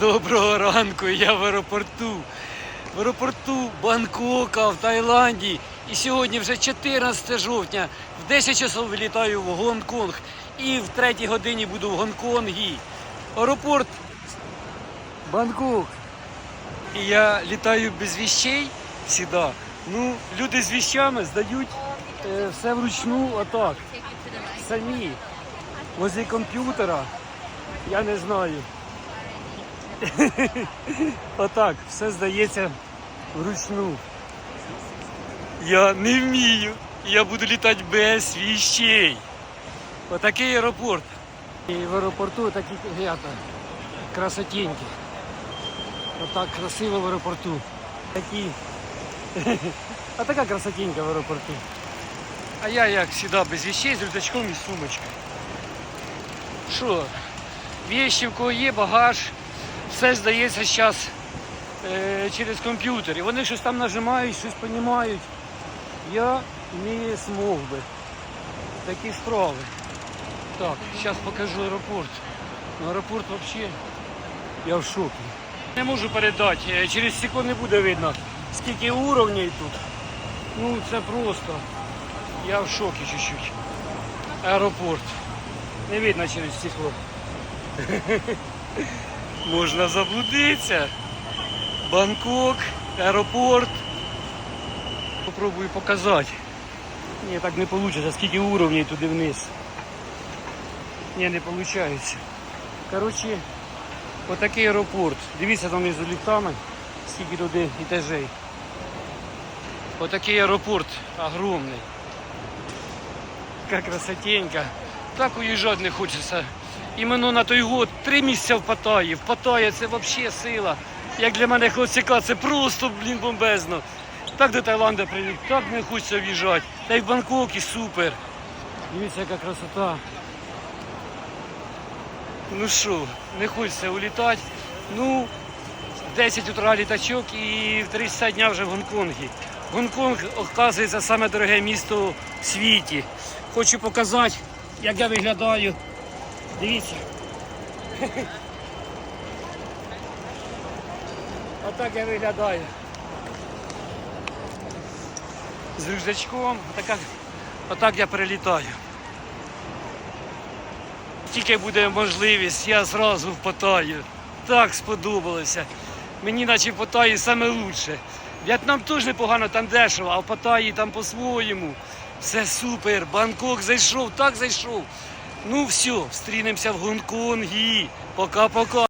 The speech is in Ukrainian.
Доброго ранку, я в аеропорту. В аеропорту Бангкока в Таїланді. І сьогодні вже 14 жовтня. В 10 часов вилітаю в Гонконг. І в 3 годині буду в Гонконгі. Аеропорт Бангкок. І я літаю без віщей завжди. Ну, люди з віщами здають е, все вручну отак. Самі. Возле комп'ютера. Я не знаю. Отак, все здається вручну. Я не вмію. Я буду літати без віщей. Отакий аеропорт. І в аеропорту такі ребята, красотенькі. Отак красиво в аеропорту. Такі. А така красотенька в аеропорту. А я, як завжди, без віщей з рюкзачком і сумочкою. Що? Вещи, в кого є, багаж, все здається зараз е, через комп'ютер. І вони щось там нажимають, щось розуміють. Я не змог би. Такі справи. Так, зараз покажу аеропорт. Ну, аеропорт взагалі я в шокі. Не можу передати, е, через секунд не буде видно, скільки уровнів тут. Ну це просто. Я в шокі чуть-чуть. Аеропорт. Не видно через стекло. Можна заблудитися. Бангкок, аеропорт. Попробую показати. Ні, так не вийде. Скільки уровнів туди вниз. Ні, не виходить. Коротше, отакий аеропорт. Дивіться там між ліфтами, скільки туди етажей. Отакий аеропорт огромний. Как красотенька. Так уїжджати не хочеться. Іменно на той год три місяці в Паттайі. В Паттайі це взагалі сила. Як для мене хлопцяка, це просто, блін, бомбезно. Так до Таїланда приліт, так не хочеться в'їжджати. Та й в Бангкокі супер. Дивіться, яка красота. Ну що, не хочеться улітати. Ну, 10 утра літачок і в 30 дня вже в Гонконгі. Гонконг, оказується, саме дороге місто в світі. Хочу показати, як я виглядаю. Дивіться. Отак я виглядаю. З рюкзачком. Отак, отак я перелітаю. Тільки буде можливість, я зразу в Паттайю. Так сподобалося. Мені наче в Паттайі саме лучше. В'єтнам теж непогано, там дешево, а в Паттайі там по-своєму. Все супер. Бангкок зайшов, так зайшов. Ну все, встрінемося в Гонконгі. Пока-пока.